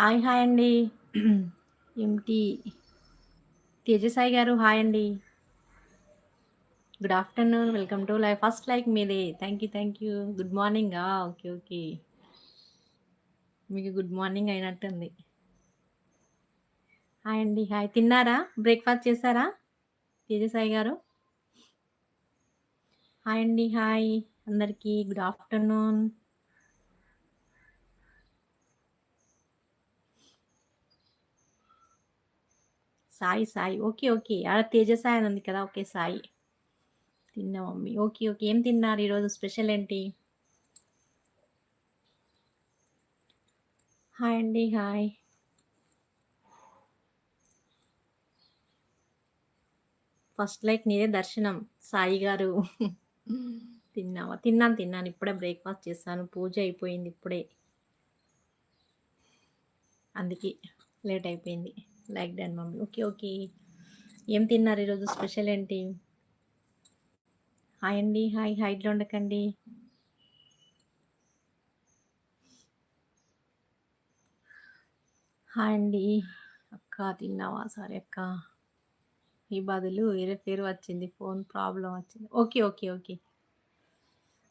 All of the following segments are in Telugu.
హాయ్ హాయ్ అండి. ఏమిటి తేజసాయి గారు హాయ్ అండి. Good afternoon. Welcome to life first like మీదే. Thank you. Thank you. Good మార్నింగా? Okay. Okay. మీకు గుడ్ మార్నింగ్ అయినట్టుంది. హాయ్ అండి. హాయ్. తిన్నారా? బ్రేక్‌ఫాస్ట్ చేసారా? తేజసాయి గారు? హాయ్ అండి. హాయ్. అందరికీ good afternoon. Sai, Sai. Okay. Okay. ఆడ తేజసాయి అని ఉంది కదా! ఓకే. సాయి. తిన్నా మమ్మీ. ఓకే. ఓకే. ఏం తిన్నారు ఈరోజు స్పెషల్ ఏంటి? హాయ్ అండి. హాయ్. ఫస్ట్ లైక్ నీదే దర్శనం. సాయి గారు. తిన్నావా? తిన్నాను. తిన్నాను. ఇప్పుడే బ్రేక్‌ఫాస్ట్ చేశాను. పూజ అయిపోయింది ఇప్పుడే. అందుకే లేట్ అయిపోయింది. Like done mummy. Okay. Okay. ఏం తిన్నారు ఈరోజు స్పెషల్ ఏంటి? హాయ్ అండి. హాయ్. హైట్‌లో ఉండకండి. హాయ్ అండి. అక్క తిన్నావా? సారీ అక్క. ఈ బదులు వేరే పేరు వచ్చింది. ఫోన్ ప్రాబ్లం వచ్చింది. ఓకే. ఓకే. ఓకే.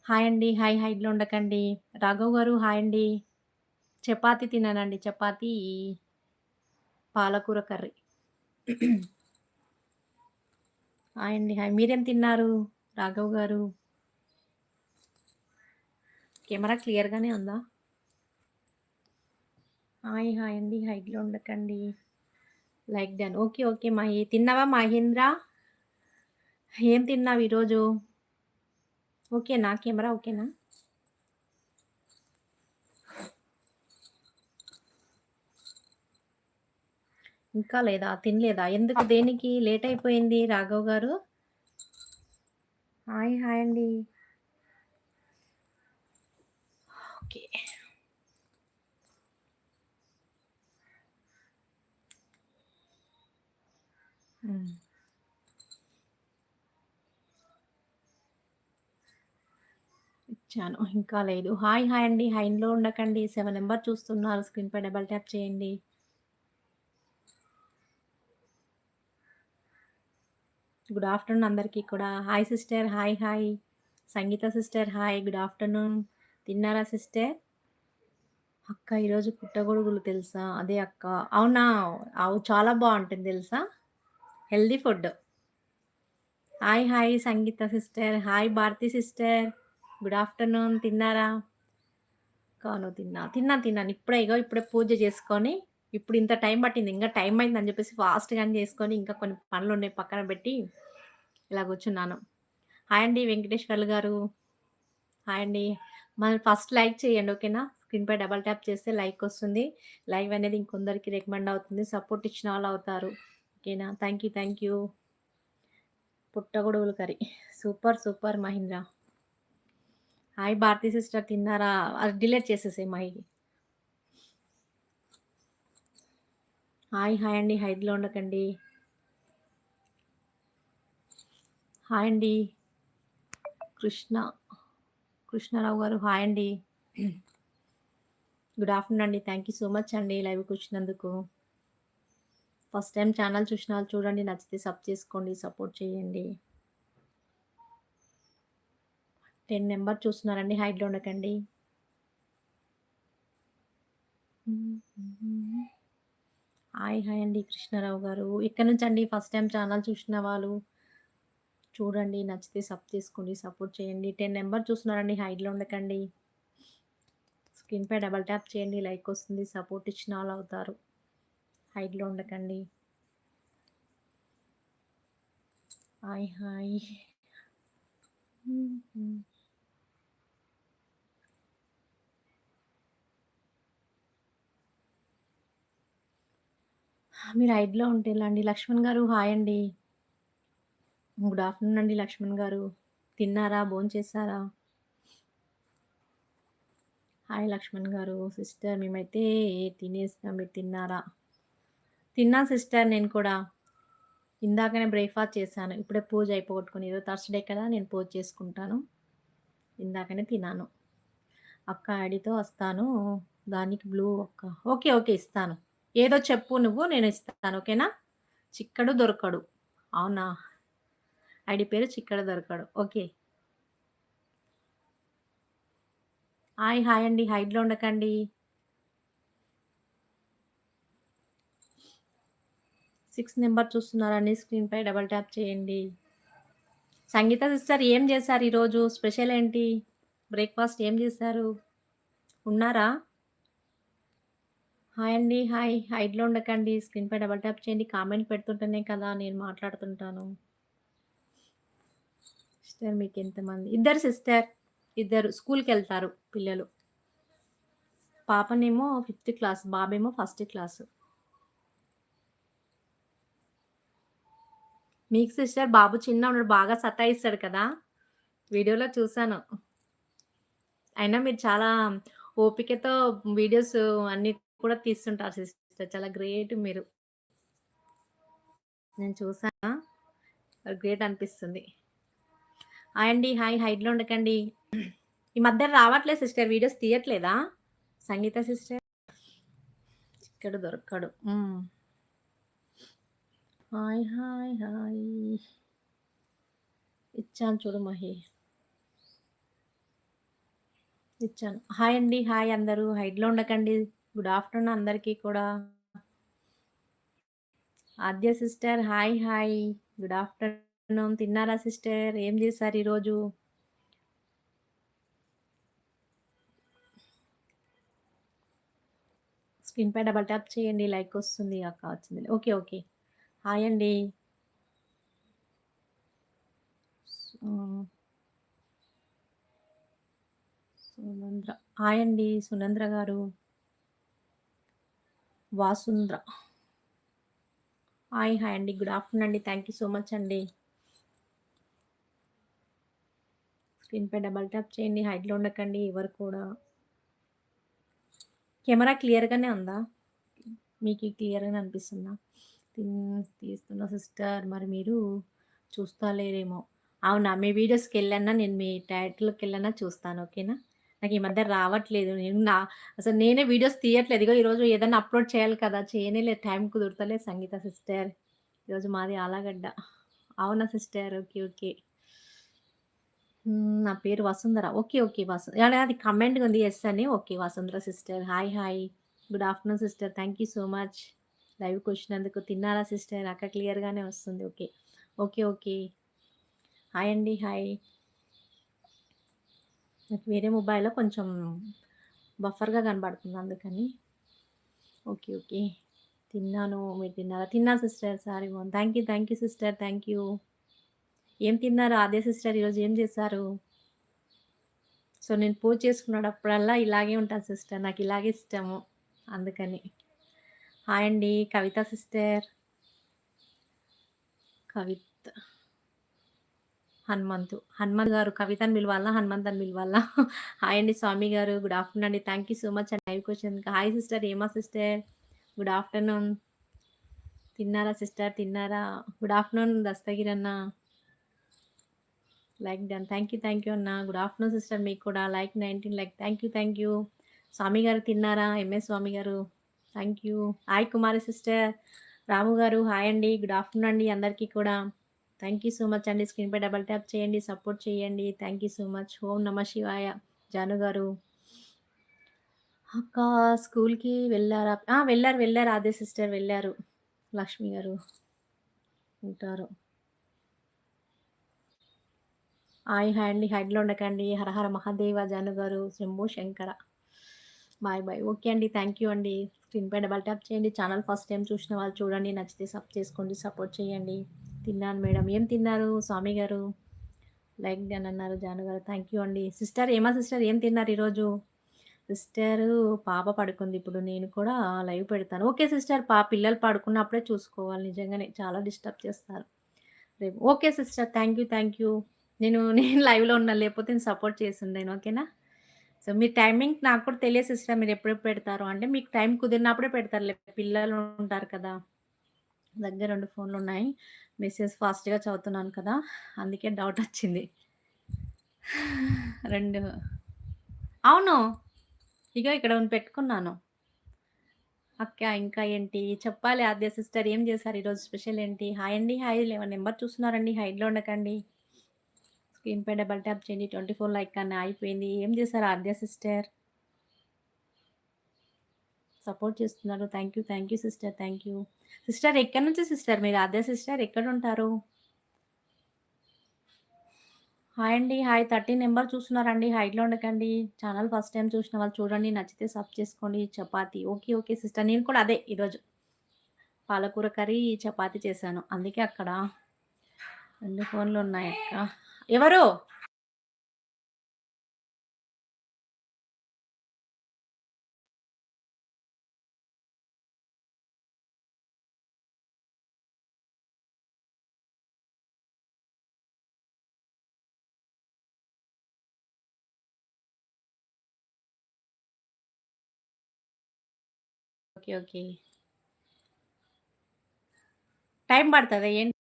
హాయ్ అండి. హాయ్. హైట్‌లో ఉండకండి. రాఘవ్ గారు హాయ్ అండి. చపాతి తిన్నానండి. చపాతీ పాలకూర కర్రీ. హాయ్ అండి. హాయ్. మీరేం తిన్నారు రాఘవ్ గారు? కెమెరా క్లియర్‌గానే ఉందా? హాయ్. హాయ్ అండి. హైట్‌లో ఉండకండి. Like done. Okay. Okay. Mahi తిన్నావా మహేంద్ర? ఏం తిన్నావు ఈరోజు? ఓకేనా? కెమెరా ఓకేనా? ఇంకా లేదా? తినలేదా? ఎందుకు? దేనికి? లేట్ అయిపోయింది రాఘవ్ గారు? హాయ్. హాయ్ అండి. ఓకే. ఇచ్చాను. ఇంకా లేదు. హాయ్. హాయ్ అండి. హైన్‌లో ఉండకండి. 7 నంబర్ చూస్తున్నారు. స్క్రీన్‌పై డబుల్ ట్యాప్ చేయండి. గుడ్ ఆఫ్టర్‌నూన్ అందరికీ కూడా. Hi sister. Hi. Hi. Sangeetha sister hi. Good afternoon. తిన్నారా సిస్టర్? అక్క ఈరోజు పుట్టగొడుగులు తెలుసా? అదే అక్క. అవునా? అవు చాలా బాగుంటుంది తెలుసా? Healthy food. Hi. Hi. Sangeetha sister. Hi Bharathi sister. Good afternoon. తిన్నారా? కాను తిన్నా. తిన్నాను. తిన్నాను. ఇప్పుడే ఇగో ఇప్పుడే పూజ చేసుకొని, ఇప్పుడు ఇంత టైం పట్టింది. ఇంకా టైం అయిందని చెప్పేసి ఫాస్ట్‌గానే చేసుకొని, ఇంకా కొన్ని పనులు ఉన్నాయి పక్కన పెట్టి, ఇలా కూర్చున్నాను. హాయ్ అండి వెంకటేశ్వర్లు గారు. హాయ్ అండి. మరి ఫస్ట్ లైక్ చేయండి ఓకేనా? స్క్రీన్‌పై డబల్ ట్యాప్ చేస్తే లైక్ వస్తుంది. లైవ్ అనేది ఇంకొందరికి రికమెండ్ అవుతుంది. సపోర్ట్ ఇచ్చిన వాళ్ళు అవుతారు. ఓకేనా? Thank you. Thank you. పుట్టగొడుగులు curry. Super. Super Mahindra. Hi Bharathi sister తిన్నారా? అది డిలీట్ చేసేసేయి మహి. హాయ్. హాయ్ అండి. హైట్లో ఉండకండి. హాయ్ అండి. కృష్ణ. కృష్ణారావు గారు హాయ్ అండి. గుడ్ ఆఫ్టర్‌నూన్ అండి. థ్యాంక్ యూ సో మచ్ అండి లైవ్‌కి వచ్చినందుకు. ఫస్ట్ టైం ఛానల్ చూసిన చూడండి. నచ్చితే సబ్ చేసుకోండి. సపోర్ట్ చేయండి. టెన్ నెంబర్ చూస్తున్నారండి. హైట్లో ఉండకండి. హాయ్. హాయ్ అండి కృష్ణారావు గారు. ఇక్కడ నుంచి అండి ఫస్ట్ టైం ఛానల్ చూసిన వాళ్ళు? చూడండి. నచ్చితే సబ్ చేసుకోండి. సపోర్ట్ చేయండి. టెన్ నెంబర్ చూస్తున్నారండి. హైట్లో ఉండకండి. స్క్రీన్‌పై డబుల్ ట్యాప్ చేయండి. లైక్ వస్తుంది. సపోర్ట్ ఇచ్చిన వాళ్ళు అవుతారు. హైట్లో ఉండకండి. హాయ్. హాయ్. మీరు ఐడ్లో ఉంటే అండి? లక్ష్మణ్ గారు హాయ్ అండి. గుడ్ ఆఫ్టర్‌నూన్ అండి లక్ష్మణ్ గారు. తిన్నారా? భోంచేసారా? హాయ్ లక్ష్మణ్ గారు. సిస్టర్ మేమైతే తినేసాం. మీరు తిన్నారా? తిన్నా సిస్టర్ నేను కూడా. ఇందాకనే బ్రేక్‌ఫాస్ట్ చేశాను. ఇప్పుడే పూజ అయిపోగొట్టుకుని ఈరోజు థర్స్‌డే కదా! నేను పూజ చేసుకుంటాను. ఇందాకనే తిన్నాను. అక్క ఐడితో వస్తాను. దానికి బ్లూ ఒక్క. ఓకే. ఓకే. ఇస్తాను. ఏదో చెప్పు నువ్వు నేను ఇస్తాను. ఓకేనా? చిక్కడు దొరకడు. అవునా? ఐడి పేరు చిక్కడు దొరకడు. ఓకే. హాయ్. హాయ్ అండి. హైడ్‌లో ఉండకండి. సిక్స్ నెంబర్ చూస్తున్నారండి స్క్రీన్‌పై డబల్ ట్యాప్ చేయండి. సంగీత సిస్టర్ ఏం చేశారు ఈరోజు? స్పెషల్ ఏంటి? బ్రేక్‌ఫాస్ట్ ఏం చేశారు? ఉన్నారా? హాయ్ అండి. హాయ్. హైట్లో ఉండకండి. స్క్రీన్‌పై డబుల్ ట్యాప్ చేయండి. కామెంట్ పెడుతుంటేనే కదా నేను మాట్లాడుతుంటాను. సిస్టర్ మీకెంతమంది? ఇద్దరు సిస్టర్. ఇద్దరు స్కూల్కి వెళ్తారు పిల్లలు. పాపనేమో ఫిఫ్త్ క్లాస్. బాబేమో ఫస్ట్ క్లాసు. మీకు సిస్టర్ బాబు చిన్నగున్నాడు. బాగా సతాయిస్తాడు కదా! వీడియోలో చూశాను అయినా మీరు చాలా ఓపికతో వీడియోస్ అన్నీ కూడా తీస్తుంటారు సిస్టర్. చాలా గ్రేట్ మీరు. నేను చూసాను. గ్రేట్ అనిపిస్తుంది. హాయ్ అండి. హాయ్. హైట్లో ఉండకండి. ఈ మధ్య రావట్లేదు సిస్టర్. వీడియోస్ తీయట్లేదా? సంగీత సిస్టర్? ఇక్కడ దొరకడు. హాయ్. హాయ్. హాయ్. ఇచ్చాను చూడు మహి. ఇచ్చాను. హాయ్ అండి. హాయ్ అందరూ. హైట్లో ఉండకండి. గుడ్ ఆఫ్టర్‌నూన్ అందరికీ కూడా. Aadya sister hi. Hi. Good afternoon. తిన్నారా సిస్టర్? ఏం చేశారు ఈరోజు? స్క్రీన్‌పై డబుల్ ట్యాప్ చేయండి. లైక్ వస్తుంది. అక్క వచ్చింది. ఓకే. ఓకే. హాయ్ అండి. సునంద్ర. హాయ్ అండి. సునంద్ర గారు. వాసుంద్ర. హాయ్. హాయ్ అండి. గుడ్ ఆఫ్టర్‌నూన్ అండి. థ్యాంక్ యూ సో మచ్ అండి. స్క్రీన్‌పై డబుల్ ట్యాప్ చేయండి. హైట్లో ఉండకండి ఎవరు కూడా. కెమెరా క్లియర్‌గానే ఉందా? మీకు క్లియర్‌గానే అనిపిస్తుందా? తీస్తున్న సిస్టర్. మరి మీరు చూస్తా లేరేమో. అవునా? మీ వీడియోస్‌కెళ్ళన్నా నేను మీ టైటిల్‌కెళ్ళన్నా చూస్తాను. ఓకేనా? నాకు ఈ మధ్య రావట్లేదు. నేను నా అసలు నేనే వీడియోస్ తీయట్లేదు. ఇగో ఈరోజు ఏదైనా అప్‌లోడ్ చేయాలి కదా! చేయనే లేదు. టైం కుదురుతలే సంగీత సిస్టర్. ఈరోజు మాది ఆలాగడ్డ అవునా సిస్టర్? ఓకే. ఓకే. నా పేరు వసుంధర. ఓకే. ఓకే. వసు అది కమెంట్‌గా ఉంది ఎస్ అని. Okay. Vasundhara sister. Hi. Hi. Good afternoon sister. Thank you so much. లైవ్‌కొచ్చినందుకు. తిన్నారా సిస్టర్? అక్క క్లియర్‌గానే వస్తుంది. ఓకే. ఓకే. ఓకే. హాయ్ అండి. హాయ్. నాకు వేరే మొబైల్‌లో కొంచెం బఫర్‌గా కనబడుతుంది అందుకని. ఓకే. ఓకే. తిన్నాను. మీరు తిన్నారా? తిన్నా sister. Sorry Mon. Thank you. Thank you sister. Thank you. ఏం తిన్నారు? అదే సిస్టర్ ఈరోజు ఏం చేశారు? సో, నేను పూజ చేసుకున్నప్పుడల్లా ఇలాగే ఉంటాను సిస్టర్. నాకు ఇలాగే ఇష్టము. అందుకని. హాయ్ అండి. కవిత సిస్టర్. కవిత్ హనుమంతు. హనుమంత్ గారు కవితని పిలవాలా? హనుమంత్ అని పిలవాలా? హాయ్ అండి స్వామి గారు. గుడ్ ఆఫ్టర్‌నూన్ అండి. థ్యాంక్ యూ సో మచ్ అండి క్వశ్చన్ హాయ్ సిస్టర్. ఏమా సిస్టర్. Good afternoon. తిన్నారా సిస్టర్? తిన్నారా? గుడ్ ఆఫ్టర్‌నూన్ దస్తగిరి అన్న. Like done. Thank you. Thank you అన్న. గుడ్ ఆఫ్టర్‌నూన్ సిస్టర్ మీకు కూడా. Like 19 like thank you. Thank you. Swamy గారు తిన్నారా? ఎంఎస్ స్వామి గారు. Thank you. Hi Kumari sister. Ramu గారు హాయ్ అండి. గుడ్ ఆఫ్టర్‌నూన్ అండి అందరికీ కూడా. థ్యాంక్ యూ సో మచ్ అండి. స్క్రీన్‌పై డబల్ ట్యాప్ చేయండి. సపోర్ట్ చేయండి. Thank you so much. ఓం నమ శివాయ. జాను గారు. అక్క స్కూల్‌కి వెళ్ళారా వెళ్ళారు వెళ్ళారు అదే సిస్టర్ వెళ్ళారు లక్ష్మి గారు. ఉంటారు. హాయ్. హాయ్ అండి. హైడ్‌లో ఉండకండి. హర హర మహాదేవ జాను గారు. Shambhu Shankara. Bye. Bye. Okay అండి. థ్యాంక్ యూ అండి. స్క్రీన్‌పై డబల్ ట్యాప్ చేయండి. ఛానల్ ఫస్ట్ టైం చూసిన వాళ్ళు చూడండి. నచ్చితే సబ్ చేసుకోండి. సపోర్ట్ చేయండి. తిన్నాను మేడం. ఏం తిన్నారు స్వామి గారు? లైక్ అని అన్నారు జాను గారు. థ్యాంక్ యూ అండి. సిస్టర్ ఏమా సిస్టర్ ఏం తిన్నారు ఈరోజు? సిస్టరు పాప పడుకుంది. ఇప్పుడు నేను కూడా లైవ్ పెడతాను. Okay sister. పా పిల్లలు పడుకున్నప్పుడే చూసుకోవాలి. నిజంగానే చాలా డిస్టర్బ్ చేస్తారు. రేపు okay sister. Thank you. Thank you. నేను నేను లైవ్‌లో ఉన్నాను. లేకపోతే నేను సపోర్ట్ చేసిండేను ఓకేనా? సో, మీ టైమింగ్ నాకు కూడా తెలియదు సిస్టర్. మీరు ఎప్పుడెప్పుడు పెడతారు అంటే మీకు టైం కుదిరినప్పుడే పెడతారులే. పిల్లలు ఉంటారు కదా! దగ్గర రెండు ఫోన్లు ఉన్నాయి మెసేజ్ ఫాస్ట్‌గా చదువుతున్నాను కదా! అందుకే డౌట్ వచ్చింది. రెండు అవును. ఇగో ఇక్కడ పెట్టుకున్నాను. అక్క ఇంకా ఏంటి? చెప్పాలి ఆద్య సిస్టర్ ఏం చేశారు ఈరోజు స్పెషల్ ఏంటి? హాయ్ అండి. హాయ్ లెవెన్ నెంబర్ చూస్తున్నారండి. హైడ్‌లో ఉండకండి. స్క్రీన్ పై డబల్ ట్యాప్ చేయండి. 24 లైక్ అని అయిపోయింది. ఏం చేశారు ఆద్య సిస్టర్? సపోర్ట్ చేస్తున్నారు. Thank you. Thank you sister. Thank you. Sister ఎక్కడి నుంచి సిస్టర్ మీరు? అదే సిస్టర్ ఎక్కడ ఉంటారు హాయ్ అండి. హాయ్ 30 నెంబర్ చూస్తున్నారండి. హైట్లో ఉండకండి. ఛానల్ ఫస్ట్ టైం చూసిన వాళ్ళు చూడండి. నచ్చితే సబ్ చేసుకోండి. చపాతీ ఓకే. Okay sister. నేను కూడా అదే ఈరోజు. పాలకూర కర్రీ, చపాతీ చేశాను. అందుకే అక్కడ రెండు ఫోన్లు ఉన్నాయి అక్క ఎవరు? ఓకే. ఓకే. టైం పడతదా? ఏంటి?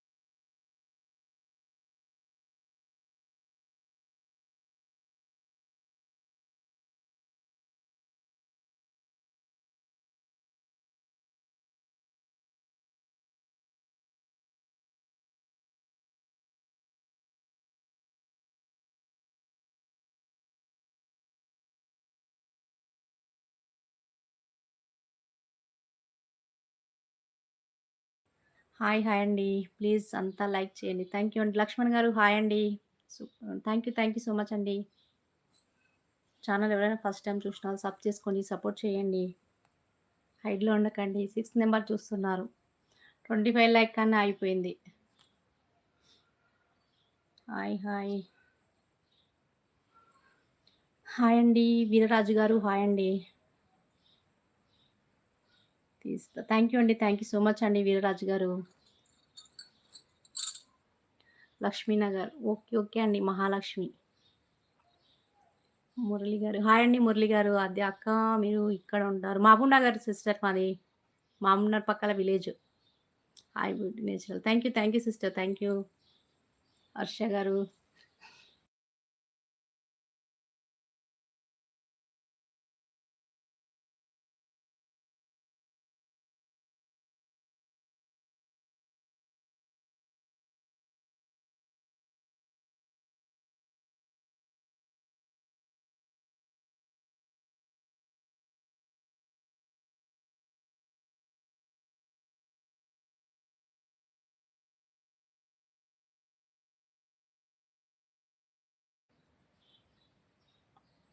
హాయ్. హాయ్ అండి. ప్లీజ్ అంతా లైక్ చేయండి. థ్యాంక్ యూ అండి. లక్ష్మణ్ గారు హాయ్ అండి. Thank you. Thank you so much అండి. ఛానల్ ఎవరైనా ఫస్ట్ టైం చూసిన సబ్ చేసుకొని సపోర్ట్ చేయండి. హైడ్‌లో ఉండకండి. సిక్స్త్ నెంబర్ చూస్తున్నారు. 25 లైక్ కానీ అయిపోయింది. హాయ్. హాయ్. హాయ్ అండి. వీరరాజు గారు హాయ్ అండి. ఇస్తా థ్యాంక్ యూ అండి. థ్యాంక్ యూ సో మచ్ అండి వీరరాజు గారు. లక్ష్మీనగర్. ఓకే. ఓకే అండి. మహాలక్ష్మి. మురళి గారు. హాయ్ అండి మురళి గారు. అదే అక్క మీరు ఇక్కడ ఉంటారు. మహబూబ్ నగర్ సిస్టర్ మాది. మహబూబ్ నగర్ పక్కల village. Hi beauty natural. Thank you. Thank you sister. Thank you. Harsha గారు.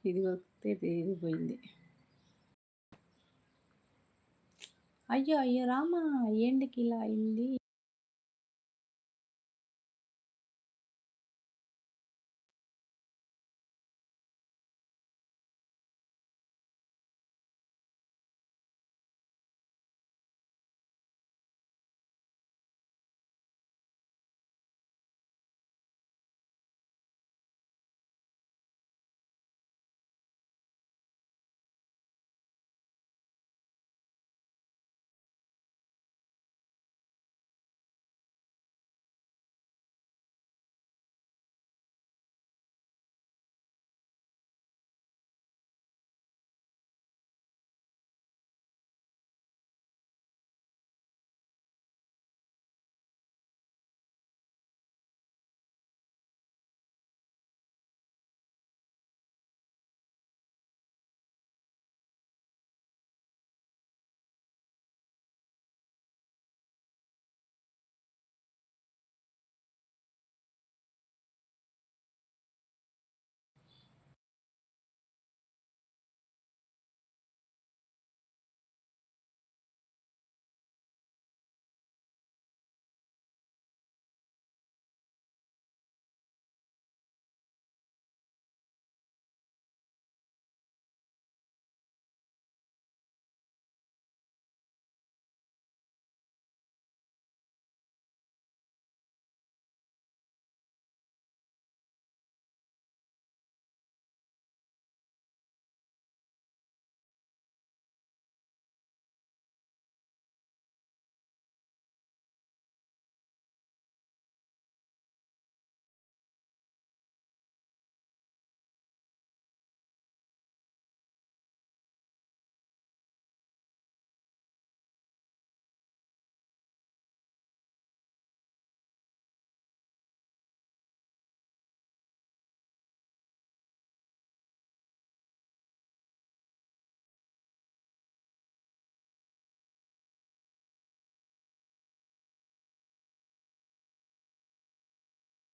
ఇది వస్తే ఇది పోయింది. అయ్యో! అయ్యో! రామా! ఏంటికిలా అయింది?